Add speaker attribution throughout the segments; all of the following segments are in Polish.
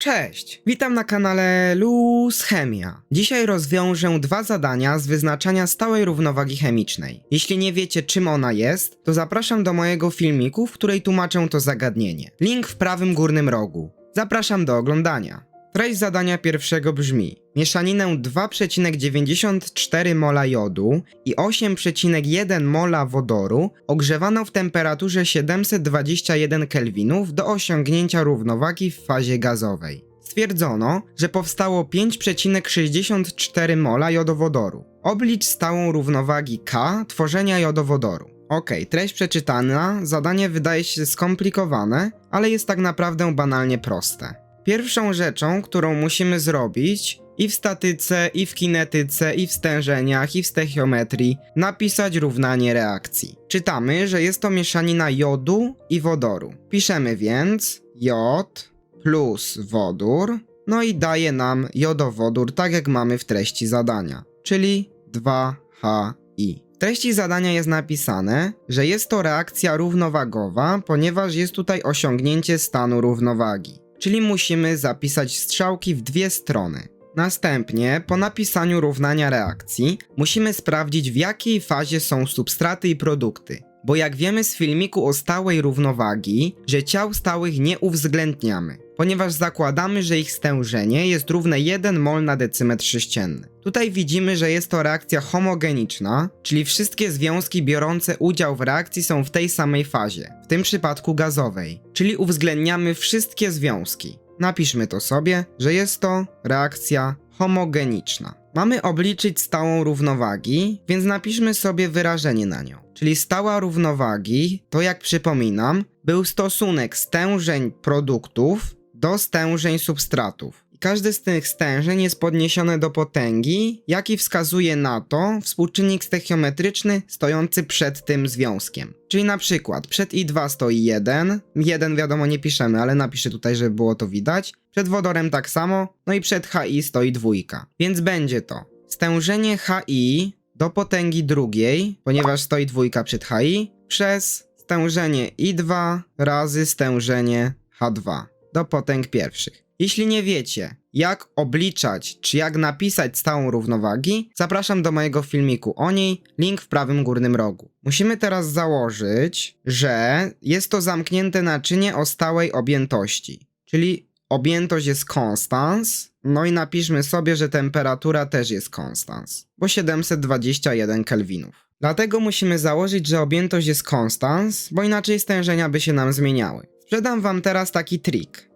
Speaker 1: Cześć, witam na kanale Luz Chemia. Dzisiaj rozwiążę dwa zadania z wyznaczania stałej równowagi chemicznej. Jeśli nie wiecie czym ona jest, to zapraszam do mojego filmiku, w której tłumaczę to zagadnienie. Link w prawym górnym rogu. Zapraszam do oglądania. Treść zadania pierwszego brzmi: mieszaninę 2,94 mola jodu i 8,1 mola wodoru ogrzewano w temperaturze 721 kelwinów do osiągnięcia równowagi w fazie gazowej. Stwierdzono, że powstało 5,64 mola jodowodoru. Oblicz stałą równowagi K tworzenia jodowodoru. Ok, treść przeczytana, zadanie wydaje się skomplikowane, ale jest tak naprawdę banalnie proste. Pierwszą rzeczą, którą musimy zrobić i w statyce, i w kinetyce, i w stężeniach, i w stechiometrii napisać równanie reakcji. Czytamy, że jest to mieszanina jodu i wodoru. Piszemy więc jod plus wodór, no i daje nam jodowodór, tak jak mamy w treści zadania, czyli 2HI. W treści zadania jest napisane, że jest to reakcja równowagowa, ponieważ jest tutaj osiągnięcie stanu równowagi czyli musimy zapisać strzałki w dwie strony. Następnie, po napisaniu równania reakcji, musimy sprawdzić w jakiej fazie są substraty i produkty. Bo jak wiemy z filmiku o stałej równowagi, że ciał stałych nie uwzględniamy, ponieważ zakładamy, że ich stężenie jest równe 1 mol na decymetr sześcienny. Tutaj widzimy, że jest to reakcja homogeniczna, czyli wszystkie związki biorące udział w reakcji są w tej samej fazie, w tym przypadku gazowej, czyli uwzględniamy wszystkie związki. Napiszmy to sobie, że jest to reakcja homogeniczna. Mamy obliczyć stałą równowagi, więc napiszmy sobie wyrażenie na nią. Czyli stała równowagi to jak przypominam, był stosunek stężeń produktów do stężeń substratów. Każdy z tych stężeń jest podniesione do potęgi, jaki wskazuje na to współczynnik stechiometryczny stojący przed tym związkiem. Czyli na przykład przed I2 stoi 1, 1 wiadomo nie piszemy, ale napiszę tutaj, żeby było to widać. Przed wodorem tak samo, no i przed HI stoi dwójka. Więc będzie to stężenie HI do potęgi drugiej, ponieważ stoi dwójka przed HI, przez stężenie I2 razy stężenie H2 do potęg pierwszych. Jeśli nie wiecie, jak obliczać czy jak napisać stałą równowagi, zapraszam do mojego filmiku o niej, link w prawym górnym rogu. Musimy teraz założyć, że jest to zamknięte naczynie o stałej objętości, czyli objętość jest konstans, no i napiszmy sobie, że temperatura też jest konstans, bo 721 kelwinów. Dlatego musimy założyć, że objętość jest konstans, bo inaczej stężenia by się nam zmieniały. Sprzedam wam teraz taki trik.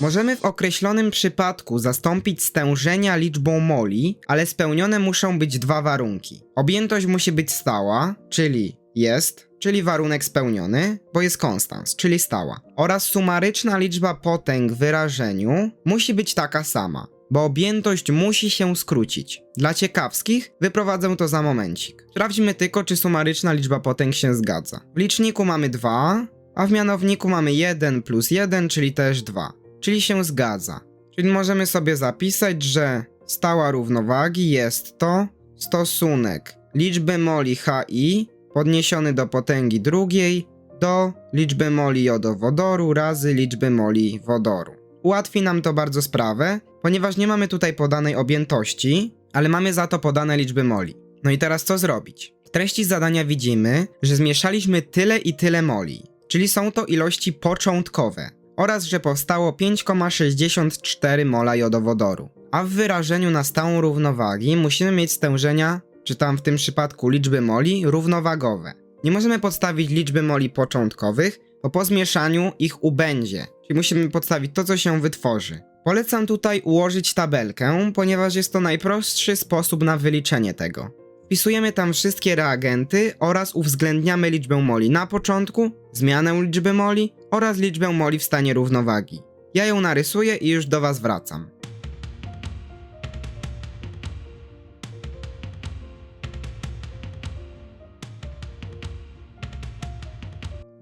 Speaker 1: Możemy w określonym przypadku zastąpić stężenia liczbą moli, ale spełnione muszą być dwa warunki. Objętość musi być stała, czyli jest, czyli warunek spełniony, bo jest konstans, czyli stała. Oraz sumaryczna liczba potęg w wyrażeniu musi być taka sama, bo objętość musi się skrócić. Dla ciekawskich wyprowadzę to za momencik. Sprawdźmy tylko, czy sumaryczna liczba potęg się zgadza. W liczniku mamy 2, a w mianowniku mamy 1 plus 1, czyli też 2 czyli się zgadza. Czyli możemy sobie zapisać, że stała równowagi jest to stosunek liczby moli HI podniesiony do potęgi drugiej do liczby moli jodowodoru razy liczby moli wodoru. Ułatwi nam to bardzo sprawę, ponieważ nie mamy tutaj podanej objętości, ale mamy za to podane liczby moli. No i teraz co zrobić? W treści zadania widzimy, że zmieszaliśmy tyle i tyle moli, czyli są to ilości początkowe oraz że powstało 5,64 mola jodowodoru. A w wyrażeniu na stałą równowagi musimy mieć stężenia, czy tam w tym przypadku liczby moli, równowagowe. Nie możemy podstawić liczby moli początkowych, bo po zmieszaniu ich ubędzie, czyli musimy podstawić to, co się wytworzy. Polecam tutaj ułożyć tabelkę, ponieważ jest to najprostszy sposób na wyliczenie tego. Wpisujemy tam wszystkie reagenty oraz uwzględniamy liczbę moli na początku, zmianę liczby moli oraz liczbę moli w stanie równowagi. Ja ją narysuję i już do Was wracam.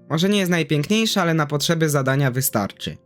Speaker 1: Może nie jest najpiękniejsza, ale na potrzeby zadania wystarczy.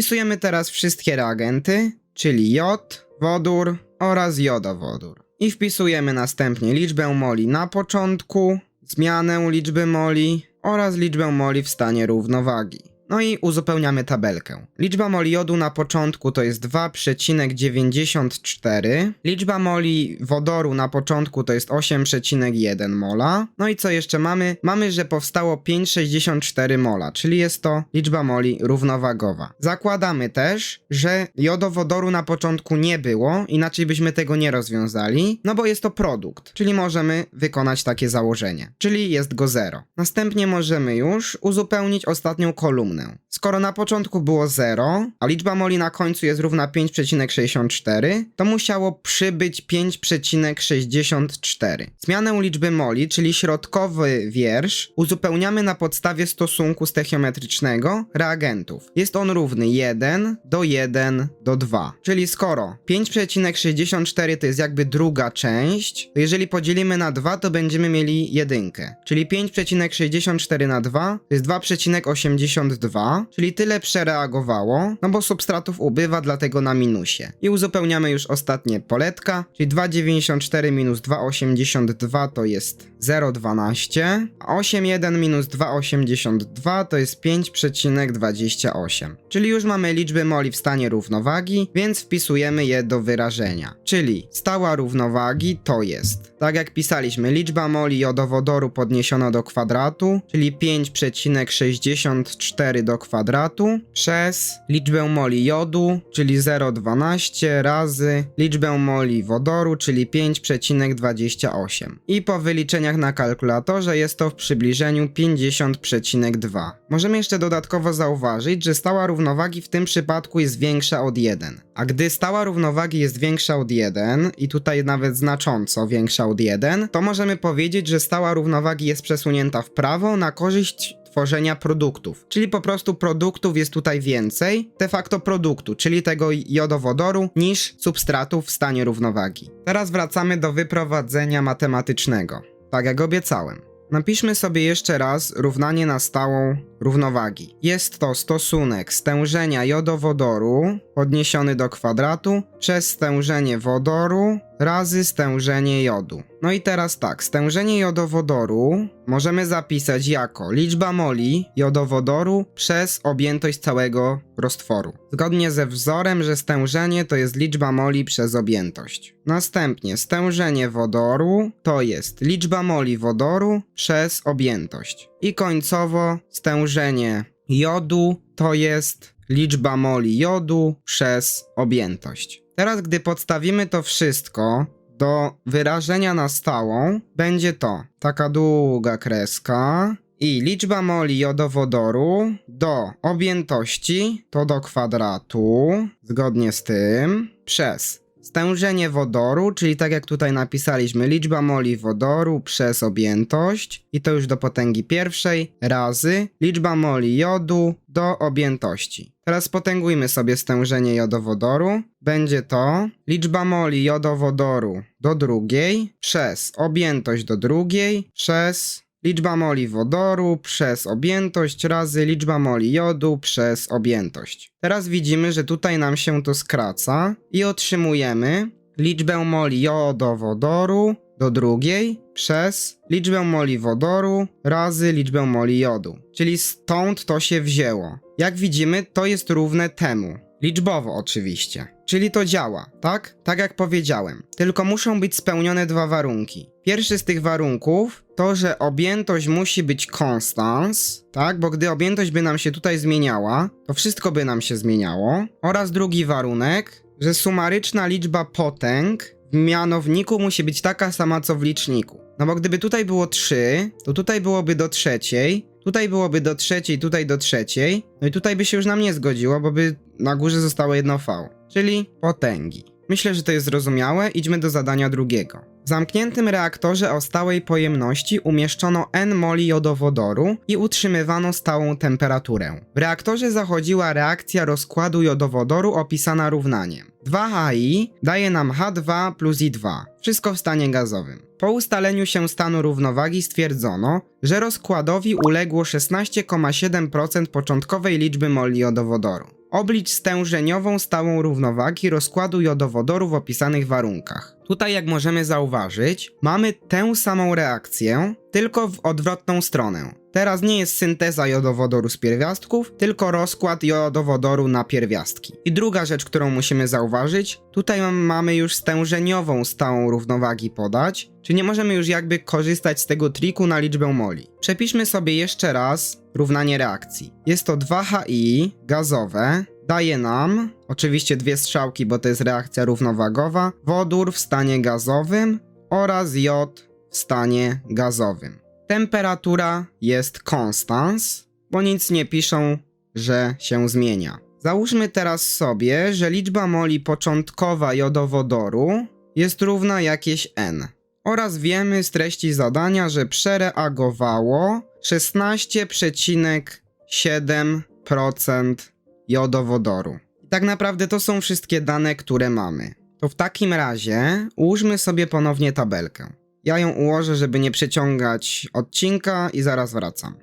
Speaker 1: Wpisujemy teraz wszystkie reagenty, czyli jod, wodór oraz jodowodór. I wpisujemy następnie liczbę moli na początku, zmianę liczby moli oraz liczbę moli w stanie równowagi. No i uzupełniamy tabelkę. Liczba moli jodu na początku to jest 2,94. Liczba moli wodoru na początku to jest 8,1 mola. No i co jeszcze mamy? Mamy, że powstało 5,64 mola, czyli jest to liczba moli równowagowa. Zakładamy też, że jodowodoru na początku nie było, inaczej byśmy tego nie rozwiązali, no bo jest to produkt, czyli możemy wykonać takie założenie, czyli jest go 0. Następnie możemy już uzupełnić ostatnią kolumnę. Skoro na początku było 0, a liczba moli na końcu jest równa 5,64, to musiało przybyć 5,64. Zmianę liczby moli, czyli środkowy wiersz, uzupełniamy na podstawie stosunku stechiometrycznego reagentów. Jest on równy 1 do 1 do 2. Czyli skoro 5,64 to jest jakby druga część, to jeżeli podzielimy na 2, to będziemy mieli jedynkę. Czyli 5,64 na 2 to jest 2,82, czyli tyle przereagowało, no bo substratów ubywa, dlatego na minusie. I uzupełniamy już ostatnie poletka, czyli 2,94 minus 2,82 to jest 0,12, a 8,1 minus 2,82 to jest 5,28. Czyli już mamy liczby moli w stanie równowagi, więc wpisujemy je do wyrażenia. Czyli stała równowagi to jest, tak jak pisaliśmy, liczba moli jodowodoru podniesiona do kwadratu, czyli 5,64 do kwadratu, przez liczbę moli jodu, czyli 0,12 razy liczbę moli wodoru, czyli 5,28. I po wyliczeniach na kalkulatorze jest to w przybliżeniu 50,2. Możemy jeszcze dodatkowo zauważyć, że stała równowagi w tym przypadku jest większa od 1. A gdy stała równowagi jest większa od 1 i tutaj nawet znacząco większa od 1, to możemy powiedzieć, że stała równowagi jest przesunięta w prawo na korzyść tworzenia produktów. Czyli po prostu produktów jest tutaj więcej, de facto produktu, czyli tego jodowodoru, niż substratów w stanie równowagi. Teraz wracamy do wyprowadzenia matematycznego. Tak jak obiecałem. Napiszmy sobie jeszcze raz równanie na stałą równowagi. Jest to stosunek stężenia jodowodoru podniesiony do kwadratu przez stężenie wodoru razy stężenie jodu. No i teraz tak, stężenie jodowodoru możemy zapisać jako liczba moli jodowodoru przez objętość całego roztworu. Zgodnie ze wzorem, że stężenie to jest liczba moli przez objętość. Następnie stężenie wodoru to jest liczba moli wodoru przez objętość. I końcowo stężenie jodu to jest liczba moli jodu przez objętość. Teraz, gdy podstawimy to wszystko do wyrażenia na stałą, będzie to taka długa kreska i liczba moli jodowodoru do objętości to do kwadratu, zgodnie z tym, przez stężenie wodoru, czyli tak jak tutaj napisaliśmy, liczba moli wodoru przez objętość i to już do potęgi pierwszej, razy liczba moli jodu do objętości. Teraz potęgujmy sobie stężenie jodowodoru. Będzie to liczba moli jodowodoru do drugiej przez objętość do drugiej przez liczba moli wodoru przez objętość razy liczba moli jodu przez objętość. Teraz widzimy, że tutaj nam się to skraca i otrzymujemy liczbę moli jodowodoru do drugiej przez liczbę moli wodoru razy liczbę moli jodu. Czyli stąd to się wzięło. Jak widzimy, to jest równe temu. Liczbowo oczywiście. Czyli to działa, tak? Tak jak powiedziałem. Tylko muszą być spełnione dwa warunki. Pierwszy z tych warunków to, że objętość musi być constans, tak? Bo gdy objętość by nam się tutaj zmieniała, to wszystko by nam się zmieniało. Oraz drugi warunek, że sumaryczna liczba potęg w mianowniku musi być taka sama co w liczniku. No bo gdyby tutaj było 3, to tutaj byłoby do trzeciej, tutaj byłoby do trzeciej, tutaj do trzeciej, no i tutaj by się już nam nie zgodziło, bo by na górze zostało jedno V, czyli potęgi. Myślę, że to jest zrozumiałe, idźmy do zadania drugiego. W zamkniętym reaktorze o stałej pojemności umieszczono N moli jodowodoru i utrzymywano stałą temperaturę. W reaktorze zachodziła reakcja rozkładu jodowodoru opisana równaniem. 2HI daje nam H2 plus I2. Wszystko w stanie gazowym. Po ustaleniu się stanu równowagi stwierdzono, że rozkładowi uległo 16,7% początkowej liczby moli jodowodoru. Oblicz stężeniową stałą równowagi rozkładu jodowodoru w opisanych warunkach. Tutaj, jak możemy zauważyć, mamy tę samą reakcję, tylko w odwrotną stronę. Teraz nie jest synteza jodowodoru z pierwiastków, tylko rozkład jodowodoru na pierwiastki. I druga rzecz, którą musimy zauważyć, tutaj mam- mamy już stężeniową stałą równowagi podać, czy nie możemy już jakby korzystać z tego triku na liczbę moli. Przepiszmy sobie jeszcze raz równanie reakcji. Jest to 2HI gazowe, daje nam, oczywiście dwie strzałki, bo to jest reakcja równowagowa, wodór w stanie gazowym oraz jod w stanie gazowym. Temperatura jest konstans, bo nic nie piszą, że się zmienia. Załóżmy teraz sobie, że liczba moli początkowa jodowodoru jest równa jakieś n. Oraz wiemy z treści zadania, że przereagowało 16,7% jodowodoru. Tak naprawdę to są wszystkie dane, które mamy. To w takim razie ułóżmy sobie ponownie tabelkę. Ja ją ułożę, żeby nie przeciągać odcinka i zaraz wracam.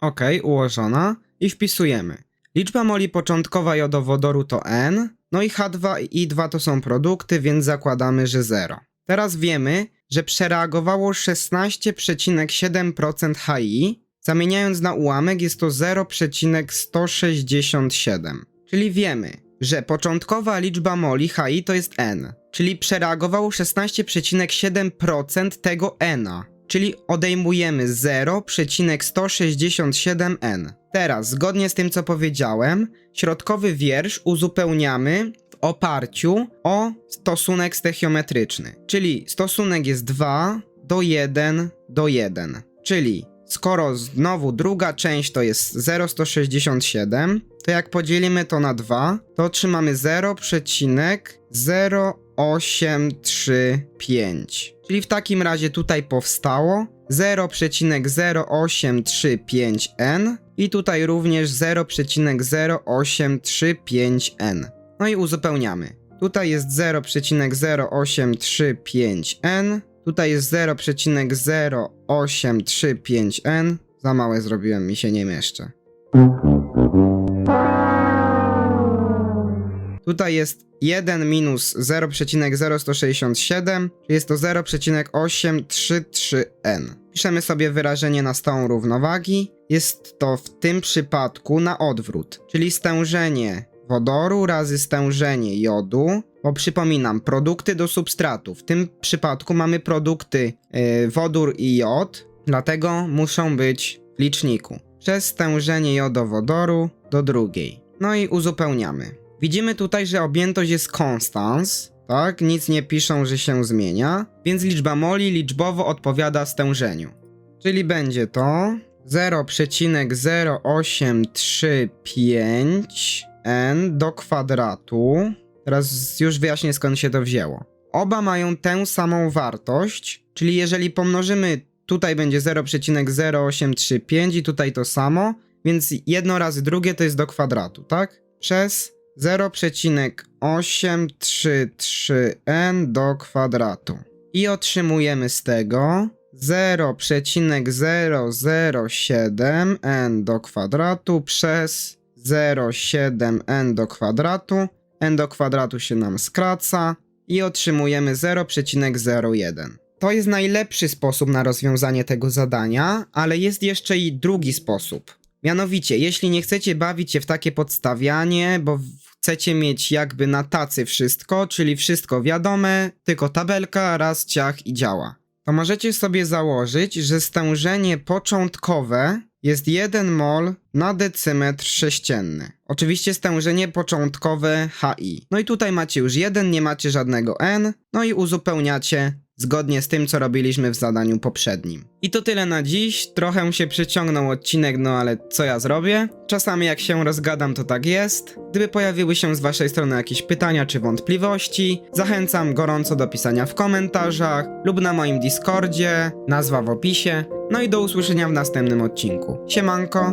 Speaker 1: Ok, ułożona i wpisujemy. Liczba moli początkowa jodowodoru to n, no i H2 i I2 to są produkty, więc zakładamy, że 0. Teraz wiemy, że przereagowało 16,7% HI, zamieniając na ułamek jest to 0,167. Czyli wiemy, że początkowa liczba moli HI to jest n, czyli przereagowało 16,7% tego n. Czyli odejmujemy 0,167n. Teraz, zgodnie z tym co powiedziałem, środkowy wiersz uzupełniamy w oparciu o stosunek stechiometryczny. Czyli stosunek jest 2 do 1 do 1. Czyli skoro znowu druga część to jest 0,167, to jak podzielimy to na 2, to otrzymamy 0,0835. Czyli w takim razie tutaj powstało 0,0835n i tutaj również 0,0835n. No i uzupełniamy. Tutaj jest 0,0835n, tutaj jest 0,0835n. Za małe zrobiłem, mi się nie mieszczę. Tutaj jest 1 minus 0,0167, czyli jest to 0,833n. Piszemy sobie wyrażenie na stałą równowagi. Jest to w tym przypadku na odwrót, czyli stężenie wodoru razy stężenie jodu, bo przypominam, produkty do substratu. W tym przypadku mamy produkty yy, wodór i jod, dlatego muszą być w liczniku. Przez stężenie jodowodoru do drugiej. No i uzupełniamy. Widzimy tutaj, że objętość jest konstans, tak? Nic nie piszą, że się zmienia, więc liczba moli liczbowo odpowiada stężeniu. Czyli będzie to 0,0835 n do kwadratu. Teraz już wyjaśnię skąd się to wzięło. Oba mają tę samą wartość, czyli jeżeli pomnożymy, tutaj będzie 0,0835 i tutaj to samo, więc jedno razy drugie to jest do kwadratu, tak? Przez 0,833n do kwadratu. I otrzymujemy z tego 0,007n do kwadratu przez 0,7n do kwadratu. n do kwadratu się nam skraca i otrzymujemy 0,01. To jest najlepszy sposób na rozwiązanie tego zadania, ale jest jeszcze i drugi sposób. Mianowicie, jeśli nie chcecie bawić się w takie podstawianie, bo chcecie mieć jakby na tacy wszystko, czyli wszystko wiadome, tylko tabelka, raz ciach i działa, to możecie sobie założyć, że stężenie początkowe jest 1 mol na decymetr sześcienny. Oczywiście stężenie początkowe HI. No i tutaj macie już 1, nie macie żadnego N, no i uzupełniacie zgodnie z tym, co robiliśmy w zadaniu poprzednim. I to tyle na dziś. Trochę się przyciągnął odcinek, no ale co ja zrobię? Czasami jak się rozgadam, to tak jest. Gdyby pojawiły się z waszej strony jakieś pytania czy wątpliwości, zachęcam gorąco do pisania w komentarzach lub na moim Discordzie, nazwa w opisie. No i do usłyszenia w następnym odcinku. Siemanko!